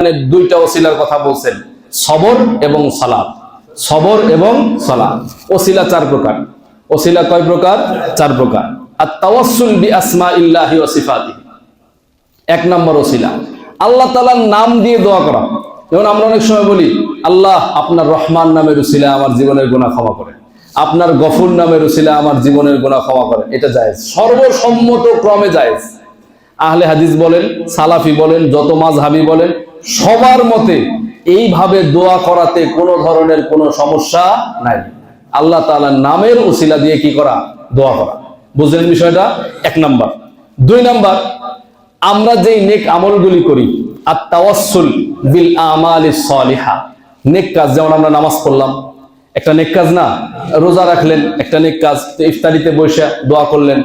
এখানে দুইটা ওসিলার কথা বলছেন। সবর এবং সালাত। সবর এবং সালাত। ওসিলা চার প্রকার। ওসিলা কয় প্রকার? চার প্রকার। আর তাওয়াসুল বি আসমা ইল্লাহি ও সিফাতি এক নম্বর ওসিলা। আল্লাহ তালার নাম দিয়ে দোয়া করা। যেমন আমরা অনেক সময় বলি, আল্লাহ আপনার রহমান নামের উসিলা আমার জীবনের গোনা ক্ষমা করে। আপনার গফুর নামের উসিলা আমার জীবনের গোনা ক্ষমা করে। এটা জায়েজ। সর্বসম্মত ক্রমে জায়েজ। আহলে হাদিস বলেন, সালাফি বলেন, যত মাঝহাবি বলেন সবার মতে এইভাবে দোয়া করাতে কোনো ধরনের কোনো সমস্যা নাই। আল্লাহ তাআলার নামের উসিলা দিয়ে কি করা? দোয়া করা। বুঝলেন বিষয়টা? এক নাম্বার। দুই নাম্বার, আমরা যেই নেক আমলগুলি করি আর তাওয়াসুল বিল আমাল সলিহা। নেক কাজ, যেমন আমরা নামাজ পড়লাম, একটা নেক কাজ না, রোজা রাখলেন, একটা নেক কাজ, তো ইফতারিতে বসে দোয়া করলেন,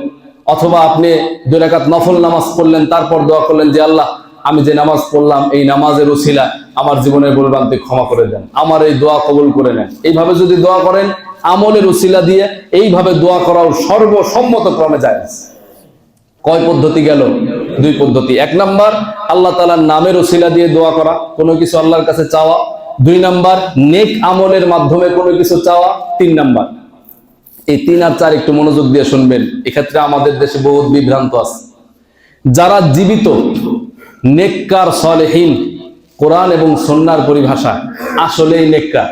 অথবা আপনি দুই রাকাত নফল নামাজ পড়লেন, তারপর দোয়া করলেন যে আল্লাহ আমি যে নামাজ পড়লাম, এই নামাজের উসিলা আমার জীবনের ভুলভ্রান্তি ক্ষমা করে দেন। আমার এই দোয়া কবুল করে নেন। এইভাবে যদি দোয়া করেন, আমলের উসিলা দিয়ে এইভাবে দোয়া করাও সর্বসম্মত ক্রমে যায় কয় পদ্ধতি গেল? দুই পদ্ধতি। এক নাম্বার, আল্লাহ তালার নামের ওসিলা দিয়ে দোয়া করা, কোনো কিছু আল্লাহর কাছে চাওয়া। দুই নাম্বার, নেক আমলের মাধ্যমে কোনো কিছু চাওয়া। তিন নাম্বার, এই তিন আর চার একটু মনোযোগ দিয়ে শুনবেন। এক্ষেত্রে আমাদের দেশে বহুত বিভ্রান্ত আছে। যারা জীবিত নেককার সলেহীন কোরআন এবং সন্ন্যার পরিভাষা। আসলেই নেককার।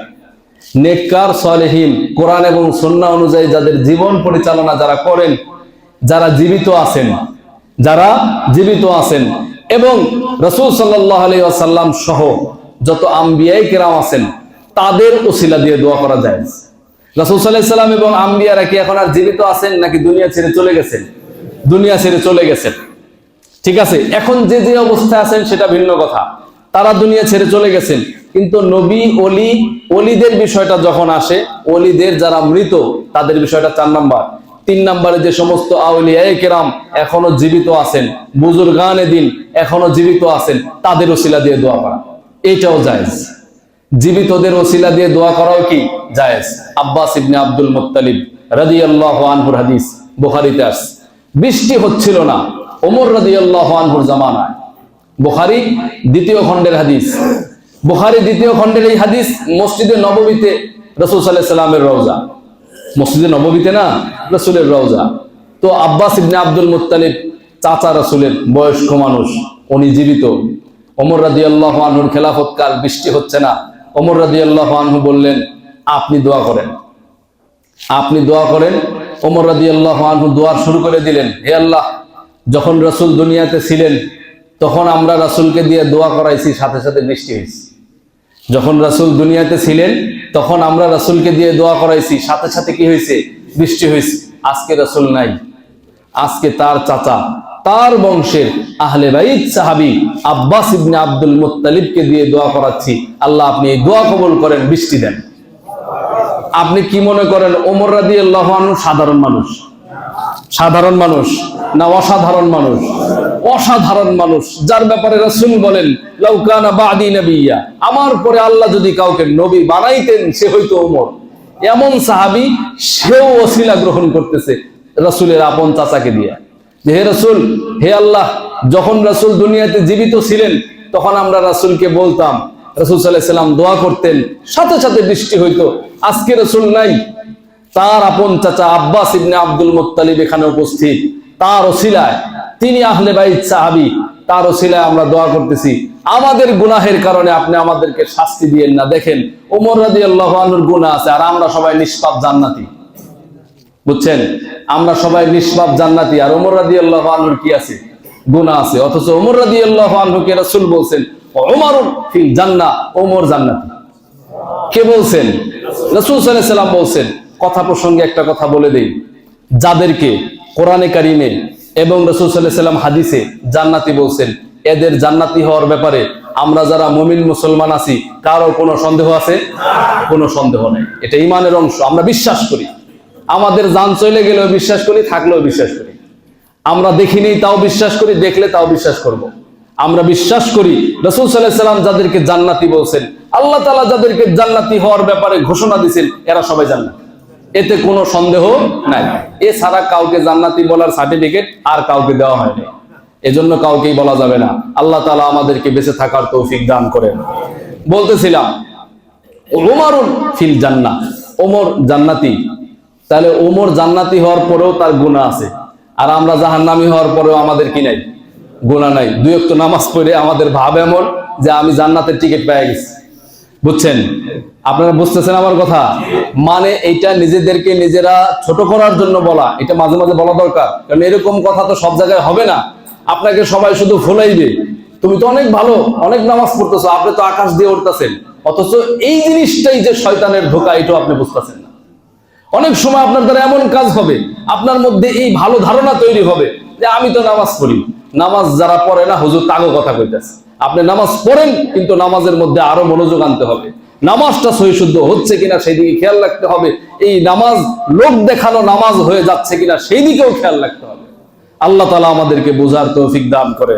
নেককার সলেহীন কোরআন এবং সন্না অনুযায়ী যাদের জীবন পরিচালনা যারা করেন, যারা জীবিত আছেন, যারা জীবিত আছেন এবং রসুল সাল্লাহ সহ যত আম্বিয়াই কেরাম আছেন, তাদের ওসিলা দিয়ে দোয়া করা যায় রসুল সাল্লাহ সাল্লাম এবং আম্বিয়ারা কি এখন আর জীবিত আছেন নাকি দুনিয়া ছেড়ে চলে গেছেন? দুনিয়া ছেড়ে চলে গেছেন। ঠিক আছে? এখন যে যে অবস্থায় আছেন সেটা ভিন্ন কথা। তারা দুনিয়া ছেড়ে চলে গেছেন। কিন্তু নবী অলি অলিদের বিষয়টা যখন আসে অলিদের যারা মৃত, তাদের বিষয়টা চার নাম্বার। তিন নম্বরে যে সমস্ত আউলিয়ায়ে কেরাম এখনও জীবিত আছেন, বুজুর্গানে দিন এখনও জীবিত আছেন, তাদের ওসিলা দিয়ে দোয়া করা। এটাও জায়েজ। জীবিতদের ওসিলা দিয়ে দোয়া করাও কি? জায়েজ। আব্বাস ইবনে আব্দুল মুত্তালিব রাদিয়াল্লাহু আনহুর হাদিস বুখারীতে আসছে। বৃষ্টি হচ্ছিল না। ওমর রাদিয়াল্লাহু আনহুর জামানায়। বুখারী দ্বিতীয় খণ্ডের হাদিস। বুখারী দ্বিতীয় খণ্ডের এই হাদিস মসজিদে নবমীতে রাসূল আলাইহি সাল্লামের রওজা। মসজিদে নবমীতে না রসুলের রওজা। তো আব্বাস ইবনে আব্দুল মুত্তালিব চাচা রসুলের বয়স্ক মানুষ, উনি জীবিত। ওমর রাদি আল্লাহ আনহুর খেলাফতকাল বৃষ্টি হচ্ছে না। ওমর রাদি আল্লাহ আনহু বললেন, আপনি দোয়া করেন। আপনি দোয়া করেন? ওমর রাদি আল্লাহ আনহু দোয়া শুরু করে দিলেন, হে আল্লাহ যখন রসুল দুনিয়াতে ছিলেন, তখন আমরা রাসুলকে দিয়ে দোয়া করাইছি, সাথে সাথে বৃষ্টি হয়েছে। যখন রাসুল দুনিয়াতে ছিলেন, তখন আমরা রাসুলকে দিয়ে দোয়া করাইছি, সাথে সাথে কি হয়েছে? বৃষ্টি হয়েছে। আজকে রাসুল নাই। আজকে তার চাচা, তার বংশের আহলে বাইত সাহাবি আব্বাস ইবনে আব্দুল মুত্তালিবকে দিয়ে দোয়া করাচ্ছি। আল্লাহ আপনি এই দোয়া কবুল করেন বৃষ্টি দেন। আপনি কি মনে করেন, ওমর রাদি আল্লাহ সাধারণ মানুষ? সাধারণ মানুষ না অসাধারণ মানুষ? অসাধারণ মানুষ। যার ব্যাপারে রসুল বলেন লাউকানা বাদি নবিয়া। আমার পরে আল্লাহ যদি কাউকে নবী বানাইতেন, সে হইতো ওমর। এমন সাহাবি, সেও অশিলা গ্রহণ করতেছে রসুলের আপন চাচাকে দিয়া। হে রসুল, হে আল্লাহ, যখন রসুল দুনিয়াতে জীবিত ছিলেন, তখন আমরা রাসুলকে বলতাম, রসুল সাল্লাহ সাল্লাম দোয়া করতেন, সাথে সাথে বৃষ্টি হইতো। আজকে রসুল নাই তার আপন চাচা আব্বাস ইবনে আব্দুল মুত্তালিব এখানে উপস্থিত। তার ওসিলায় তিনি আহলে বাইত সাহাবি, তার ওসিলায় আমরা দোয়া করতেছি। আমাদের গুনাহের কারণে আপনি আমাদেরকে শাস্তি দিয়েন না। দেখেন ওমর রাদি আল্লাহ আনুর গুনাহ আছে আর আমরা সবাই নিষ্পাপ জান্নাতি। বুঝছেন? আমরা সবাই নিষ্পাপ জান্নাতি। আর ওমর রাদি আল্লাহ আনুর কি আছে? গুনাহ আছে। অথচ ওমর রাদি আল্লাহ আনহুকে রাসূল বলছেন ওমর ফিল জান্নাহ ওমর জান্নাতি। কে বলছেন? রাসূল সাল্লাম বলছেন কথা প্রসঙ্গে একটা কথা বলে দেই। যাদেরকে কোরআনে কারিমে এবং রসুল সাল্লাহ সাল্লাম হাদিসে জান্নাতি বলছেন, এদের জান্নাতি হওয়ার ব্যাপারে আমরা যারা মুমিন মুসলমান আছি, কারও কোনো সন্দেহ আছে? কোনো সন্দেহ নেই। এটা ইমানের অংশ, আমরা বিশ্বাস করি। আমাদের যান চলে গেলেও বিশ্বাস করি, থাকলেও বিশ্বাস করি। আমরা দেখিনি, তাও বিশ্বাস করি, দেখলে তাও বিশ্বাস করব। আমরা বিশ্বাস করি, রসুল সাল্লাহ সাল্লাম যাদেরকে জান্নাতি বলছেন, আল্লাহ তালা যাদেরকে জান্নাতি হওয়ার ব্যাপারে ঘোষণা দিয়েছেন, এরা সবাই জান্নাতি। এতে কোনো সন্দেহ নাই। এছাড়া কাউকে জান্নাতি বলার সার্টিফিকেট আর কাউকে দেওয়া হয়নি। এজন্য কাউকেই বলা যাবে না। আল্লাহ তালা আমাদেরকে বেঁচে থাকার তৌফিক দান করেন। বলতেছিলাম ওমরুল ফিল জান্না ওমর জান্নাতি। তাহলে ওমর জান্নাতি হওয়ার পরেও তার গুণা আছে। আর আমরা জাহান্নামি হওয়ার পরেও আমাদের কি নাই? গুণা নাই। দুই একটু নামাজ পড়ে আমাদের ভাব এমন যে আমি জান্নাতের টিকিট পেয়ে গেছি। বুঝছেন? আপনারা বুঝতেছেন আমার কথা? মানে এইটা নিজেদেরকে নিজেরা ছোট করার জন্য বলা, এটা মাঝে মাঝে বলা দরকার। কারণ এরকম কথা তো সব জায়গায় হবে না। আপনাকে সবাই শুধু ফুলাইবে। তুমি তো অনেক ভালো, অনেক নামাজ পড়তেছো, আপনি তো আকাশ দিয়ে উঠতেছেন অথচ এই জিনিসটাই যে শয়তানের ধোকা, এটাও আপনি বুঝতেছেন না। অনেক সময় আপনার দ্বারা এমন কাজ হবে, আপনার মধ্যে এই ভালো ধারণা তৈরি হবে যে আমি তো নামাজ পড়ি। নামাজ যারা পড়ে না, হুজুর তাগো কথা কইতেছে। আপনি নামাজ পড়েন, কিন্তু নামাজের মধ্যে আরও মনোযোগ আনতে হবে। নামাজটা সহি শুদ্ধ হচ্ছে কিনা সেই দিকে খেয়াল রাখতে হবে। এই নামাজ, লোক দেখানো নামাজ হয়ে যাচ্ছে কিনা সেই দিকেও খেয়াল রাখতে হবে। আল্লাহ তালা আমাদেরকে বোঝার তৌফিক দান করে।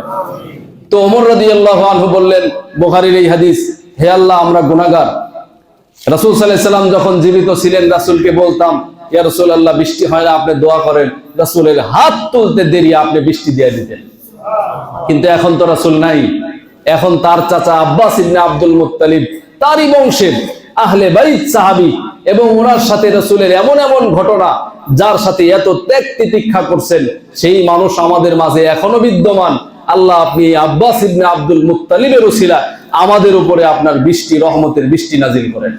তো ওমর রাদি আল্লাহ আনহু বললেন, বোখারির এই হাদিস, হে আল্লাহ আমরা গুনাগার রাসুল সাল্লাহ সাল্লাম যখন জীবিত ছিলেন, রাসুলকে বলতাম, ইয়া রসুল আল্লাহ বৃষ্টি হয় না, আপনি দোয়া করেন। রাসুলের হাত তুলতে দেরি, আপনি বৃষ্টি দিয়ে দিতেন। কিন্তু এখন তো রাসুল নাই। এখন তার চাচা আব্বাস ইবনে আব্দুল মুত্তালিব, তারই বংশের আহলে বাইত সাহাবি এবং ওনার সাথে রসুলের এমন এমন ঘটনা যার সাথে এত ত্যাগ তিতিক্ষা করছেন, সেই মানুষ আমাদের মাঝে এখনও বিদ্যমান। আল্লাহ আপনি আব্বাস ইবনে আব্দুল মুত্তালিবের ওসিলা আমাদের উপরে আপনার বৃষ্টি, রহমতের বৃষ্টি নাজিল করেন।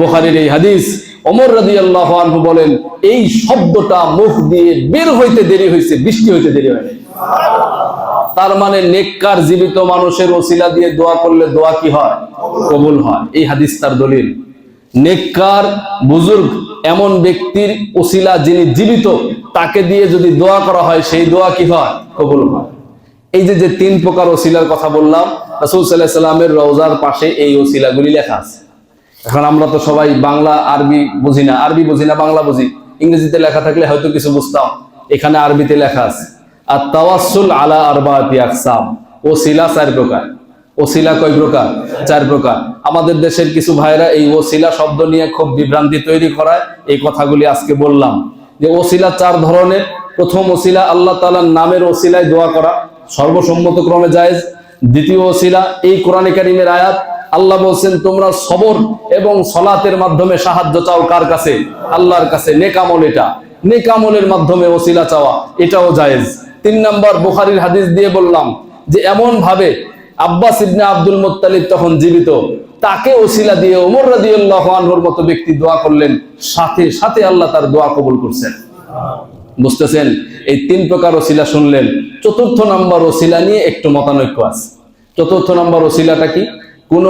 বুখারীর এই হাদিস, ওমর রাদিয়াল্লাহু আনহু বলেন, এই শব্দটা মুখ দিয়ে বের হইতে দেরি হয়েছে বৃষ্টি হইতে দেরি হয়নি তার মানে নেককার জীবিত মানুষের ওসিলা দিয়ে দোয়া করলে দোয়া কি হয়? কবুল হয়। এই হাদিস তার দলিল। নেককার বুজুর্গ এমন ব্যক্তির ওসিলা যিনি জীবিত, তাকে দিয়ে যদি দোয়া করা হয়, সেই দোয়া কি হয়? কবুল হয়। এই যে যে তিন প্রকার ওসিলার কথা বললাম, রাসূল আলাইহি সাল্লামের রওজার পাশে এই ওসিলাগুলি লেখা আছে। এখন আমরা তো সবাই বাংলা, আরবি বুঝি না। আরবি বুঝি না, বাংলা বুঝি। ইংরেজিতে লেখা থাকলে হয়তো কিছু বুঝতাম। এখানে আরবিতে লেখা আছে। আর তাওয়াসুল আলা আরবাতি আকসাম। ওসিলা চার প্রকার। ওসিলা কয় প্রকার? চার প্রকার। আমাদের দেশের কিছু ভাইরা এই ওসিলা শব্দ নিয়ে খুব বিভ্রান্তি তৈরি করায়। এই কথাগুলি আজকে বললাম। যে ওসিলা চার ধরনের। প্রথম ওসিলা আল্লাহ তাআলার নামের ওসিলায় দোয়া করা। সর্বসম্মত ক্রমে জায়েজ। দ্বিতীয় ওসিলা, এই কোরআনে কারিমের আয়াত, আল্লাহ বলছেন, তোমরা সবর এবং সলাতের মাধ্যমে সাহায্য চাও কার কাছে? আল্লাহর কাছে নেকামল এটা। নেকামলের মাধ্যমে ওসিলা চাওয়া, এটাও জায়েজ। তিন নম্বর বুখারির হাদিস দিয়ে বললাম যে এমন ভাবে আব্বাস ইবনে আব্দুল মুত্তালিব তখন জীবিত, তাকে ওসিলা দিয়ে ওমর রাদিয়াল্লাহু আনহুর মতো ব্যক্তি দোয়া করলেন, সাথে সাথে আল্লাহ তার দোয়া কবুল করছেন। বুঝতেছেন? এই তিন প্রকার ওসিলা শুনলেন। চতুর্থ নম্বর ওসিলা নিয়ে একটু মতানৈক্য আছে। চতুর্থ নম্বর ওসিলাটা কি? কোন